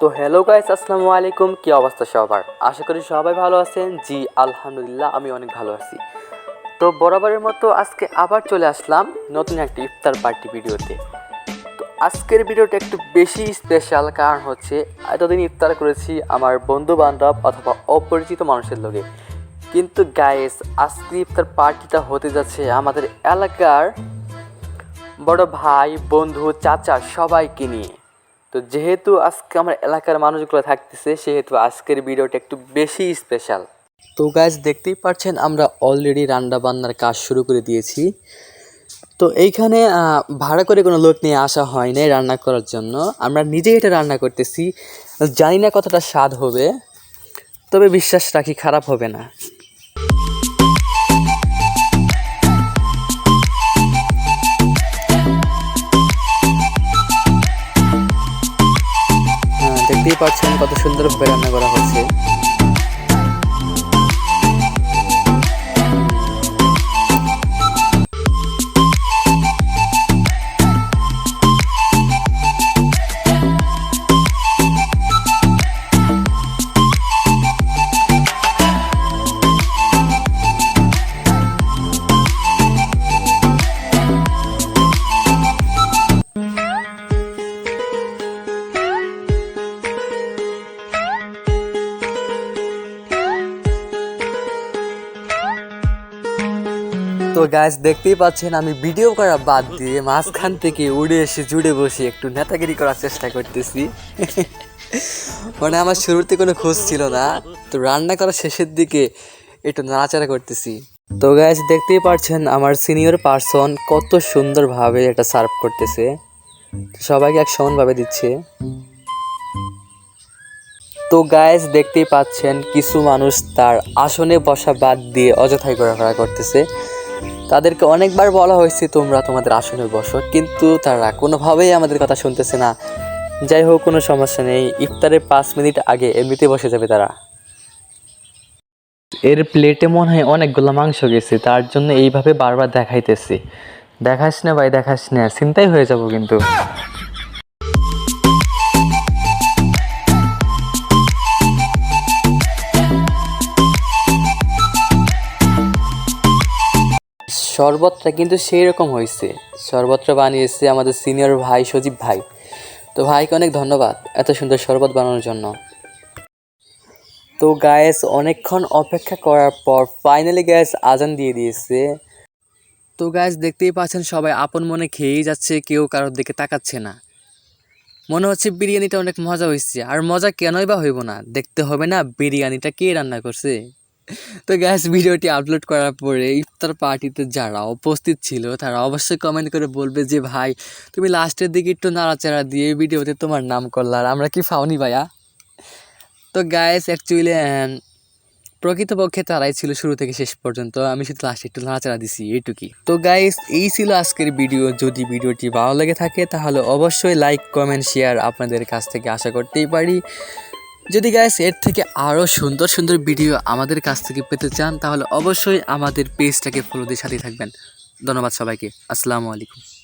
তো hello guys, আসসালামু আলাইকুম। কি অবস্থা সবার? আশা করি সবাই ভালো আছেন। জি, আলহামদুলিল্লাহ আমি অনেক ভালো আছি। তো বরাবরের মতো আজকে আবার চলে আসলাম নতুন একটি ইফতার পার্টি ভিডিওতে। তো আজকের ভিডিওটা একটু বেশি স্পেশাল কারণ হচ্ছে, এতদিন ইফতার করেছি আমার বন্ধু বান্ধব অথবা অপরিচিত মানুষের লোকে কিন্তু গাইস আজকে ইফতার পার্টিটা হতে যাচ্ছে আমাদের এলাকার বড় ভাই, বন্ধু, চাচা সবাইকে নিয়ে। তো যেহেতু আজকে আমার এলাকার মানুষগুলো থাকতেছে, সেহেতু আজকের ভিডিওটা একটু বেশি স্পেশাল তো গাছ দেখতেই পাচ্ছেন আমরা অলরেডি রান্না বান্নার কাজ শুরু করে দিয়েছি। তো এইখানে ভাড়া করে কোনো লোক নিয়ে আসা হয় নাই রান্না করার জন্য। আমরা নিজেই এটা রান্না করতেছি। জানি না কতটা স্বাদ হবে, তবে বিশ্বাস রাখি খারাপ হবে না। পাচ্ছেন কত সুন্দর রান্না করা হচ্ছে। তো গাছ দেখতেই পাচ্ছেন, আমি ভিডিও করা বাদ দিয়ে মাঝখান থেকে উড়ে এসে জুড়ে বসে একটু নেতাগিরি করার চেষ্টা করতেছি। মানে আমার শুরুতে কোনো খোঁজ ছিল না, তো রান্না করার শেষের দিকে একটু নাড়াচাড়া করতেছি। তো গাছ দেখতেই পাচ্ছেন, আমার সিনিয়র পার্সন কত সুন্দরভাবে এটা সার্ভ করতেছে। সবাইকে এক সমানভাবে দিচ্ছে। তো গায়েস দেখতেই পাচ্ছেন, কিছু মানুষ তার আসনে বসা বাদ দিয়ে অযথাই ঘোরাফেরা করতেছে। তাদেরকে অনেকবার বলা হয়েছে তোমরা তোমাদের আসনে বসো কিন্তু তারা কোনোভাবেই আমাদের কথা শুনতেছে না। যাই হোক, কোনো সমস্যা নেই। ইফতারের পাঁচ মিনিট আগে এমনিতে বসে যাবে তারা। এর প্লেটে মনে হয় অনেকগুলো মাংস গেছে, তার জন্য এইভাবে বারবার দেখাইতেছি। দেখাস না ভাই, দেখাস না চিন্তাই হয়ে যাব কিন্তু। শরবতটা কিন্তু সেই রকম হয়েছে। শরবতটা বানিয়েছে আমাদের সিনিয়র ভাই, সজীব ভাই। তো ভাইকে অনেক ধন্যবাদ এত সুন্দর শরবত বানানোর জন্য। তো গ্যাস অনেকক্ষণ অপেক্ষা করার পর ফাইনালি গ্যাস আজান দিয়ে দিয়েছে। তো গ্যাস দেখতেই পাচ্ছেন সবাই আপন মনে খেয়েই যাচ্ছে, কেউ কারোর দিকে তাকাচ্ছে না। মনে হচ্ছে বিরিয়ানিটা অনেক মজা হয়েছে, আর মজা কেনই বা হইব না? দেখতে হবে না বিরিয়ানিটা কে রান্না করছে। তো গ্যাস ভিডিওটি আপলোড করার পরে ইফতার পার্টিতে যারা উপস্থিত ছিল, তারা অবশ্যই কমেন্ট করে বলবে যে, ভাই, তুমি লাস্টের দিকে একটু নাড়াচাড়া দিয়ে ভিডিওতে তোমার নাম করলা, আর আমরা কি ফাউনি ভাইয়া? তো গ্যাস অ্যাকচুয়ালি প্রকৃতপক্ষে তারাই ছিল শুরু থেকে শেষ পর্যন্ত। আমি শুধু লাস্টে একটু নাড়াচাড়া দিছি, এইটুকুই। তো গাইস এই ছিল আজকের ভিডিও যদি ভিডিওটি ভালো লেগে থাকে, তাহলে অবশ্যই লাইক কমেন্ট শেয়ার আপনাদের কাছ থেকে আশা করতেই পারি। যদি গাইস এর থেকে আরও সুন্দর সুন্দর ভিডিও আমাদের কাছ থেকে পেতে চান, তাহলে অবশ্যই আমাদের পেজটাকে ফলো দিয়ে সাথে থাকবেন। ধন্যবাদ সবাইকে। আসসালামু আলাইকুম।